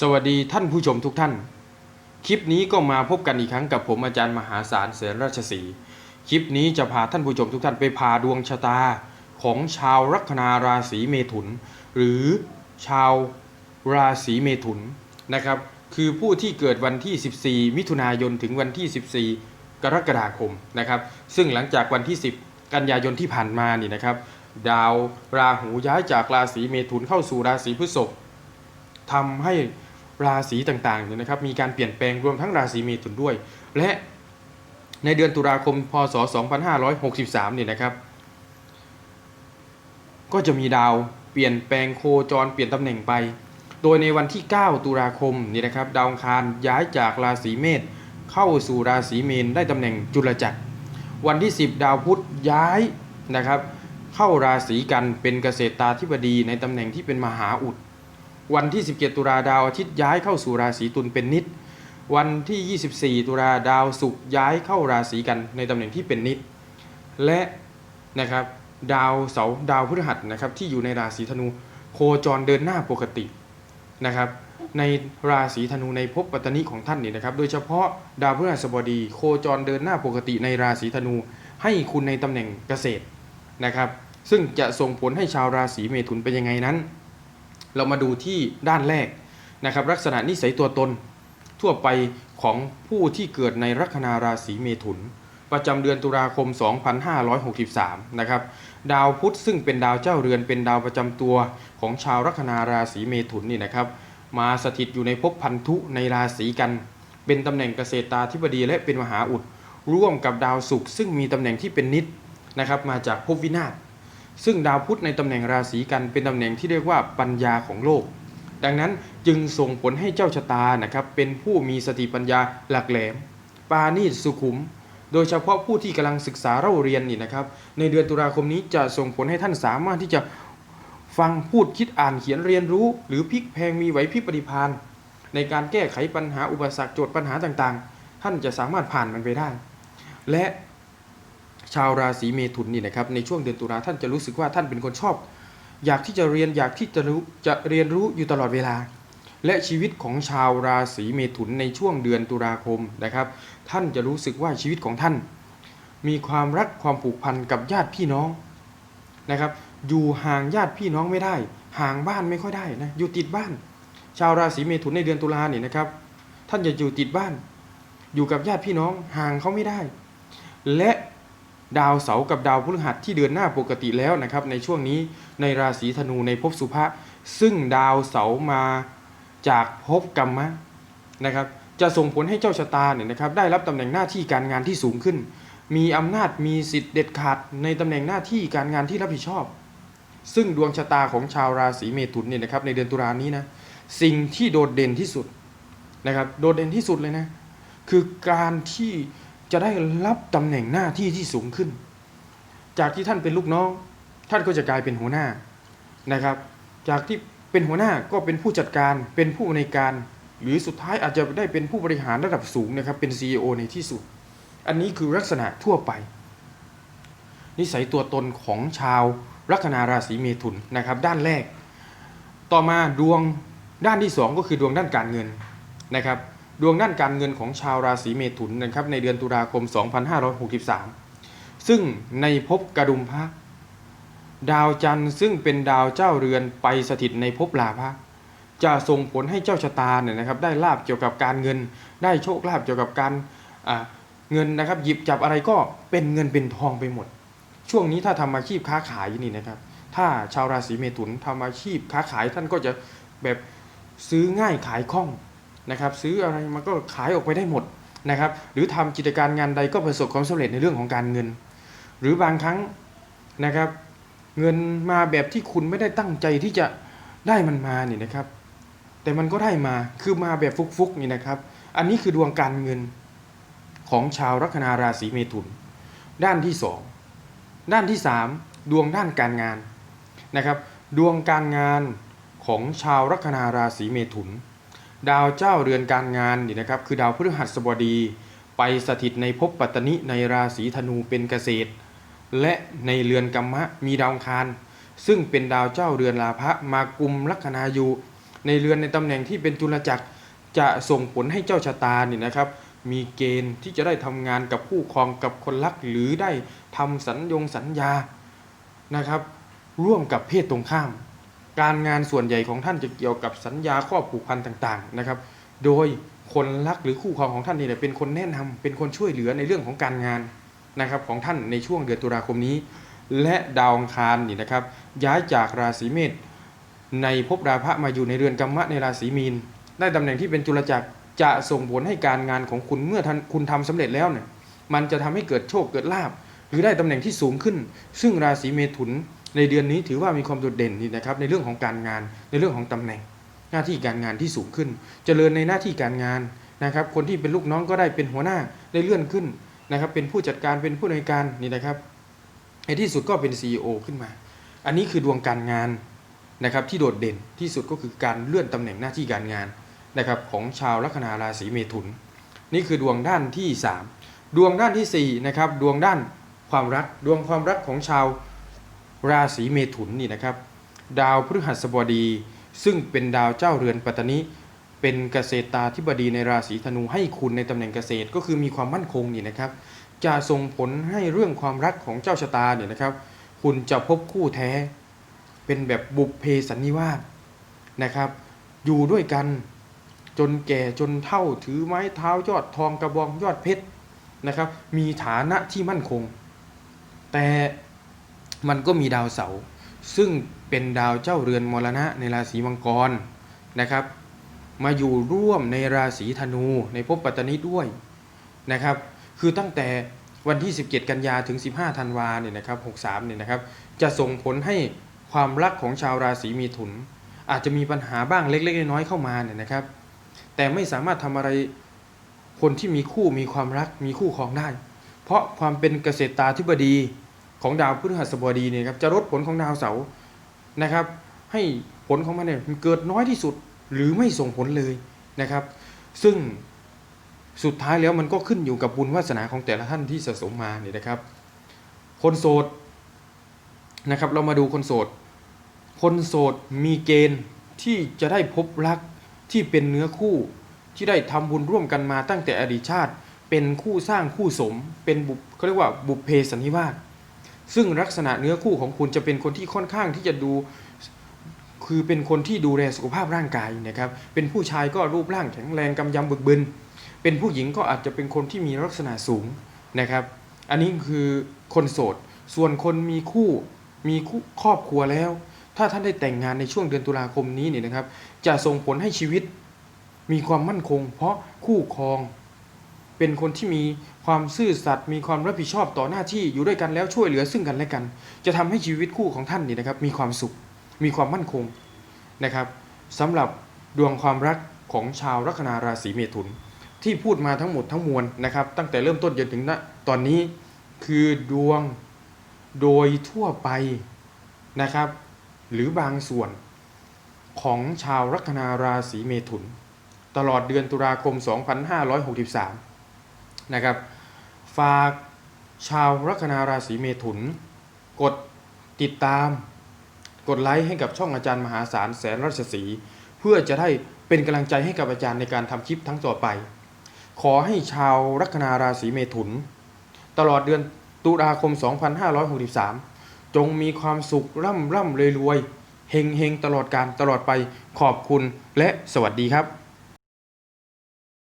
สวัสดีท่านผู้ชมทุกท่าน คลิปนี้ก็มาพบกันอีกครั้งกับผมอาจารย์มหาศาลเสนราชสีคลิปนี้จะพาท่านผู้ชมทุกท่านไปพาดวงชะตาของชาวลัคนาราศีเมถุน หรือชาวราศีเมถุนนะครับ คือผู้ที่เกิดวันที่ 14 มิถุนายนถึงวันที่ 14 กรกฎาคมนะครับ ซึ่งหลังจากวันที่ 10 กันยายนที่ผ่านมานี่นะครับ ดาวราหูย้ายจากราศีเมถุนเข้าสู่ราศีพฤษภทำให้ ราศีต่างๆเนี่ยนะครับมีการเปลี่ยนแปลงรวมทั้งราศีเมถุนด้วย และในเดือนตุลาคมพศ 2563เนี่ยนะครับ ก็จะมีดาวเปลี่ยนแปลงโคจรเปลี่ยนตำแหน่งไป โดยในวันที่ 9 ตุลาคมนี่นะครับ ดาวอังคารย้ายจากราศีเมษเข้าสู่ราศีเมนได้ตำแหน่งจุลจักร วันที่ 10 ดาวพุธย้ายนะครับ เข้าราศีกันเป็นเกษตราธิบดีในตำแหน่งที่เป็นมหาอุด วันที่ 17 ตุลาดาวอาทิตย์ย้ายเข้าสู่ราศีตุลเป็นนิด วันที่ 24 ตุลาดาวศุกร์ย้ายเข้าราศีกันในตำแหน่งที่เป็นนิด และนะครับดาวเสาดาวพฤหัสนะครับที่อยู่ในราศีธนูโคจรเดินหน้าปกตินะครับในราศีธนูในภพปัตตนิของท่านนี่นะครับโดยเฉพาะดาวพฤหัสบดี โคจรเดินหน้าปกติในราศีธนู ให้คุณในตำแหน่งเกษตรนะครับซึ่งจะส่งผลให้ชาวราศีเมถุนเป็นยังไงนั้น เรามาดูที่ด้านแรกนะครับลักษณะนิสัยตัวตน ทั่วไปของผู้ที่เกิดในลัคนาราศีเมถุน ประจำเดือนตุลาคม 2563 นะครับดาวพุธซึ่งเป็นดาวเจ้าเรือนเป็นดาวประจำตัวของชาวลัคนาราศีเมถุนนี่นะครับมาสถิตอยู่ในภพพันธุในราศีกัน เป็นตำแหน่งเกษตราธิบดีและเป็นมหาอุด ร่วมกับดาวศุกร์ซึ่งมีตำแหน่งที่เป็นนิดนะครับมาจากภพวินาศ ซึ่งดาวพุธในตำแหน่งราศีกันเป็นตำแหน่งที่เรียกว่าปัญญาของโลก ดังนั้นจึงส่งผลให้เจ้าชะตานะครับเป็นผู้มีสติปัญญาหลักแหลม ปาณีสุขุม โดยเฉพาะผู้ที่กำลังศึกษาเล่าเรียนนี่นะครับ ในเดือนตุลาคมนี้จะส่งผลให้ท่านสามารถที่จะฟังพูดคิดอ่านเขียนเรียนรู้ หรือพลิกแพงมีไหวพริบปฏิภาณในการแก้ไขปัญหาอุปสรรคโจทย์ปัญหาต่างๆ ท่านจะสามารถผ่านมันไปได้ และ ชาวราศีเมถุนนี่นะครับในช่วงเดือนตุลาท่านจะรู้สึกว่าท่านเป็นคนชอบ อยากที่จะเรียนอยากที่จะรู้จะเรียนรู้อยู่ตลอดเวลา และชีวิตของชาวราศีเมถุนในช่วงเดือนตุลาคมนะครับ ท่านจะรู้สึกว่าชีวิตของท่าน มีความรักความผูกพันกับญาติพี่น้องนะครับ อยู่ห่างญาติพี่น้องไม่ได้ ห่างบ้านไม่ค่อยได้นะอยู่ติดบ้าน ชาวราศีเมถุนในเดือนตุลาเนี่ยนะครับ ท่านจะอยู่ติดบ้าน อยู่กับญาติพี่น้องห่างเขาไม่ได้ และ ดาวเสาร์กับดาวพฤหัสที่เดือนหน้าปกติแล้วนะครับในช่วงนี้ในราศีธนูในภพสุภะซึ่งดาวเสาร์มาจากภพกรรมะนะครับจะส่งผลให้เจ้าชะตาเนี่ยนะครับได้รับตำแหน่งหน้าที่การงานที่สูงขึ้น มีอำนาจมีสิทธิ์เด็ดขาดในตำแหน่งหน้าที่การงานที่รับผิดชอบ ซึ่งดวงชะตาของชาวราศีเมถุนเนี่ยนะครับในเดือนตุลานี้นะสิ่งที่โดดเด่นที่สุดนะครับโดดเด่นที่สุดเลยนะคือการที่ จะได้รับตำแหน่งหน้าที่ที่สูงขึ้น จากที่ท่านเป็นลูกน้อง ท่านก็จะกลายเป็นหัวหน้านะครับ จากที่เป็นหัวหน้าก็เป็นผู้จัดการเป็นผู้ในการ หรือสุดท้ายอาจจะได้เป็นผู้บริหารระดับสูงนะครับ เป็น CEO ในที่สุด อันนี้คือลักษณะทั่วไป นิสัยตัวตนของชาวลัคนาราศีเมถุนนะครับ ด้านแรก ต่อมาดวงด้านที่สองก็คือดวงด้านการเงินนะครับ ดวงด้านการเงินของชาวราศีเมถุนนะครับในเดือนตุลาคม 2563 ซึ่งในภพกระดุมพระดาวจันทร์ซึ่งเป็นดาวเจ้าเรือนไปสถิตในภพลาภะจะส่งผลให้เจ้าชะตาเนี่ยนะครับ ได้ลาบเกี่ยวกับการเงิน ได้โชคลาภเกี่ยวกับการเงินนะครับ หยิบจับอะไรก็เป็นเงินเป็นทองไปหมด ช่วงนี้ถ้าทำอาชีพค้าขายนี่นะครับ ถ้าชาวราศีเมถุนทำอาชีพค้าขายท่านก็จะแบบซื้อง่ายขายคล่อง นะครับซื้ออะไรมันก็ขายออกไปได้หมดนะครับ หรือทำกิจการงานใดก็ประสบความสำเร็จในเรื่องของการเงิน หรือบางครั้งนะครับ เงินมาแบบที่คุณไม่ได้ตั้งใจที่จะได้มันมาเนี่ยนะครับ แต่มันก็ได้มาคือมาแบบฟุกๆนี่นะครับ อันนี้คือดวงการเงินของชาวลัคนาราศีเมถุน ด้านที่สองด้านที่สามดวงด้านการงานนะครับ ดวงการงานของชาวลัคนาราศีเมถุน ดาวเจ้าเรือนการงานนี่นะครับคือดาวพฤหัสบดี ไปสถิตในภพปัตตนิในราศีธนูเป็นเกษตร และในเรือนกัมมะมีดาวคาร ซึ่งเป็นดาวเจ้าเรือนลาภะมากุมลัคนาอยู่ ในเรือนในตำแหน่งที่เป็นจุลจักรจะส่งผลให้เจ้าชะตานี่นะครับ มีเกณฑ์ที่จะได้ทำงานกับคู่ครองกับคนรักหรือได้ทำสัญญงสัญญานะครับ ร่วมกับเพศตรงข้าม การงานส่วนใหญ่ของท่านจะเกี่ยวกับสัญญาข้อผูกพันต่างๆนะครับ โดยคนรักหรือคู่ครองของท่านนี่แหละเป็นคนแนะนำเป็นคนช่วยเหลือในเรื่องของการงานนะครับของท่านในช่วงเดือนตุลาคมนี้ และดาวอังคารนี่นะครับย้ายจากราศีเมษในภพดาพะมาอยู่ในเรือนกรรมะในราศีมีนได้ตำแหน่งที่เป็นจุลจักรจะส่งผลให้การงานของคุณเมื่อท่านคุณทำสำเร็จแล้วเนี่ยมันจะทำให้เกิดโชคเกิดลาบหรือได้ตำแหน่งที่สูงขึ้น ซึ่งราศีเมถุน ในเดือนนี้ถือว่ามีความโดดเด่นนี่นะครับในเรื่องของการงานในเรื่องของตำแหน่ง หน้าที่การงานที่สูงขึ้น เจริญในหน้าที่การงานนะครับ คนที่เป็นลูกน้องก็ได้เป็นหัวหน้าได้เลื่อนขึ้นนะครับ เป็นผู้จัดการเป็นผู้ในการนี่นะครับในที่สุดก็เป็น CEO ขึ้นมา อันนี้คือดวงการงานนะครับที่โดดเด่นที่สุดก็คือการเลื่อนตำแหน่งหน้าที่การงานนะครับของชาวลัคนาราศีเมถุน นี่คือดวงด้านที่ 3 ดวงด้านที่4นะครับดวงด้านความรักดวงความรักของชาว ราศีเมถุนนี่นะครับ ดาวพฤหัสบดี ซึ่งเป็นดาวเจ้าเรือนปัตตานิเป็นเกษตราธิบดีในราศีธนูให้คุณในตำแหน่งเกษตรก็คือมีความมั่นคงนี่นะครับ จะส่งผลให้เรื่องความรักของเจ้าชะตาเนี่ยนะครับ คุณจะพบคู่แท้ เป็นแบบบุพเพสันนิวาสนะครับ อยู่ด้วยกันจนแก่จนเท่าถือไม้เท้ายอดทองกระบองยอดเพชรนะครับ มีฐานะที่มั่นคง แต่ มันก็มีดาวเสาร์ซึ่งเป็นดาวเจ้าเรือนมรณะในราศีมังกรนะครับ มาอยู่ร่วมในราศีธนูในภพปัตตานีด้วยนะครับ คือตั้งแต่วันที่ 17 กันยาถึง 15 ธันวาเนี่ยนะครับ 63 เนี่ยนะครับ จะส่งผลให้ความรักของชาวราศีมีถุน อาจจะมีปัญหาบ้างเล็ก ๆ น้อยๆเข้ามาเนี่ยนะครับ แต่ไม่สามารถทำอะไรคนที่มีคู่มีความรักมีคู่ครองได้ เพราะความเป็นเกษตราธิบดี ของดาวพฤหัสบดีเนี่ยครับจะลดผลของดาวเสาร์นะครับ ให้ผลของมันเนี่ยมันเกิดน้อยที่สุดหรือไม่ส่งผลเลยนะครับ ซึ่งสุดท้ายแล้วมันก็ขึ้นอยู่กับบุญวาสนาของแต่ละท่านที่สะสมมาเนี่ยนะครับ คนโสดนะครับ เรามาดูคนโสด คนโสดมีเกณฑ์ที่จะได้พบรักที่เป็นเนื้อคู่ที่ได้ทำบุญร่วมกันมาตั้งแต่อดีตชาติ เป็นคู่สร้างคู่สม เป็นบุเขาเรียกว่าบุพเพสันนิวาส ซึ่งลักษณะเนื้อคู่ของคุณจะเป็นคนที่ค่อนข้างที่จะดูคือเป็นคนที่ดูแลสุขภาพร่างกายนะครับ เป็นผู้ชายก็รูปร่างแข็งแรงกำยำบึกบึน เป็นผู้หญิงก็อาจจะเป็นคนที่มีลักษณะสูงนะครับ อันนี้คือคนโสด ส่วนคนมีคู่มีคู่ครอบครัวแล้ว ถ้าท่านได้แต่งงานในช่วงเดือนตุลาคมนี้เนี่ยนะครับ จะส่งผลให้ชีวิตมีความมั่นคง เพราะคู่ครอง เป็นคนที่มีความซื่อสัตย์มีความรับผิดชอบต่อหน้าที่อยู่ด้วยกันแล้วช่วยเหลือซึ่งกันและกัน จะทำให้ชีวิตคู่ของท่านนี่นะครับ มีความสุข มีความมั่นคงนะครับสำหรับดวงความรักของชาวลัคนาราศีเมถุน ที่พูดมาทั้งหมดทั้งมวลนะครับ ตั้งแต่เริ่มต้นจนถึงณตอนนี้คือดวงโดยทั่วไปนะครับ หรือบางส่วนของชาวลัคนาราศีเมถุน ตลอดเดือนตุลาคม 2563 นะครับ ฝากชาวลัคนาราศีเมถุน กดติดตาม กดไลค์ให้กับช่องอาจารย์มหาศาลแสนรัชสีเพื่อจะได้เป็นกำลังใจให้กับอาจารย์ในการทำคลิปทั้งต่อไป ขอให้ชาวลัคนาราศีเมถุน ตลอดเดือนตุลาคม 2563 จงมีความสุขร่ำร่ำรวยรวยเฮงเฮงตลอดการตลอดไปขอบคุณและสวัสดีครับ